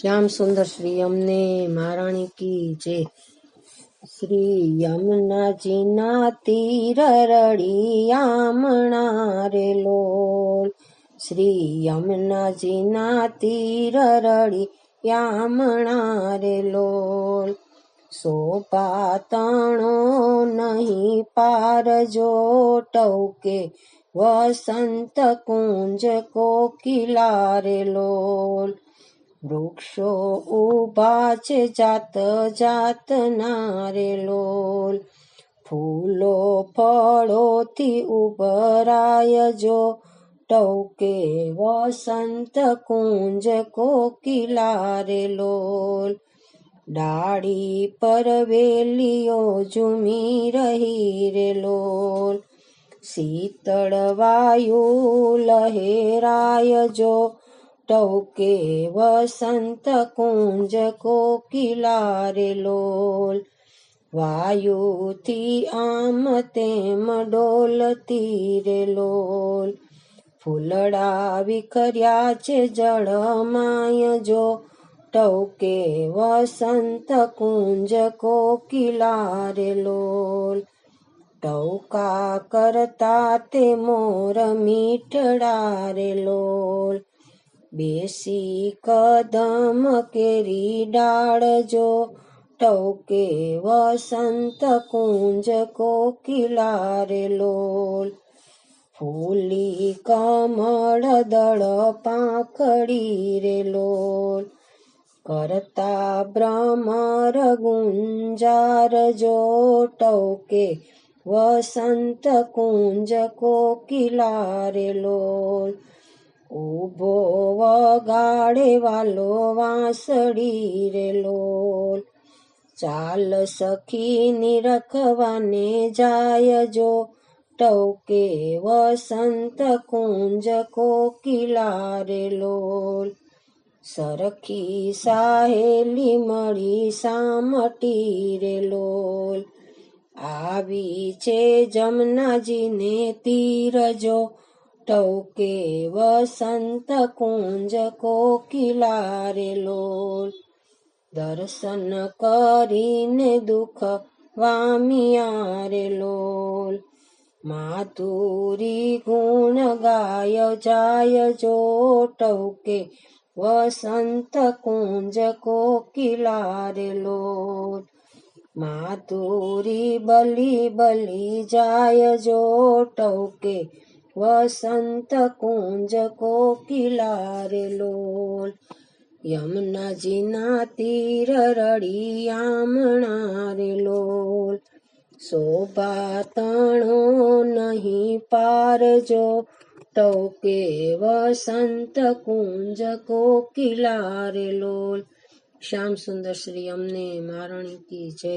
શ્યામ સુંદર શ્રી અમને મહારાણી કી જય શ્રી યમુનાજીના તીર રળિયામણા રે લોલ. શ્રી યમુનાજીના તીર રળિયામણા રે લોલ. સોપાતણો નહીં પાર જો ટવકે વસંત કુંજ કોકિલા રે લોલ. વૃક્ષો ઊભા છે જાત જાતના રે લોલ. ફૂલો ફળોથી ઉભરાય જો ટવકે વસંત કુંજ કોકિલા રે લોલ. ડાળી પર વેલીઓ ઝૂમી રહી રે લોલ. શીતળ વાયુ લહેરાય જો ટવકે વસંત કુંજ કોકિલા રે લોલ વાયુથી આમ તેમ ડોલતી રે લોલ ફૂલડા વિખર્યા છે જળમાય જો ટવકે વસંત કુંજ કોકિલા રે લોલ ટવકા કરતા તે મોર મીઠડા રે લોલ બેસી કદમ કેરી ડાળજો, ટોકે વસંત કુંજ કોકિલા રે લોલ. ફૂલી કમળ દળ પાંખડી રે લોલ. કરતા ભ્રમર ગુંજાર જો ટવકે વસંત કુંજ કોકિલા રે લોલ. ઊભો વગાડે વાલો વાંસળી રે લોલ. ચાલ સખી નિરખવાને જાય જો ટવકે વસંત કુંજ કોકિલા રે લોલ. સરખી સાહેલી મળી સામટી રે લોલ. આવી છે જમનાજીને તીર જો ટવકે વસંત કુંજ કોકિલા રે લોલ દર્શન કરીને દુઃખ વામિયા રે લોલ માધુરી ગુણ ગાય જાય જો ટવકે વસંત કુંજ કોકિલા રે લોલ માધુરી બલી બલી જાય જો ટવકે વસંત કુંજ કોકિલા રે લોલ યમુનાજીના તીર રળિયામણા રે લોલ શોભા તણો નહીં પારજો જો ટવકે વસંત કુંજ કોકિલા રે લોલ શ્યામ સુંદર શ્રી અમને મારણી કી જય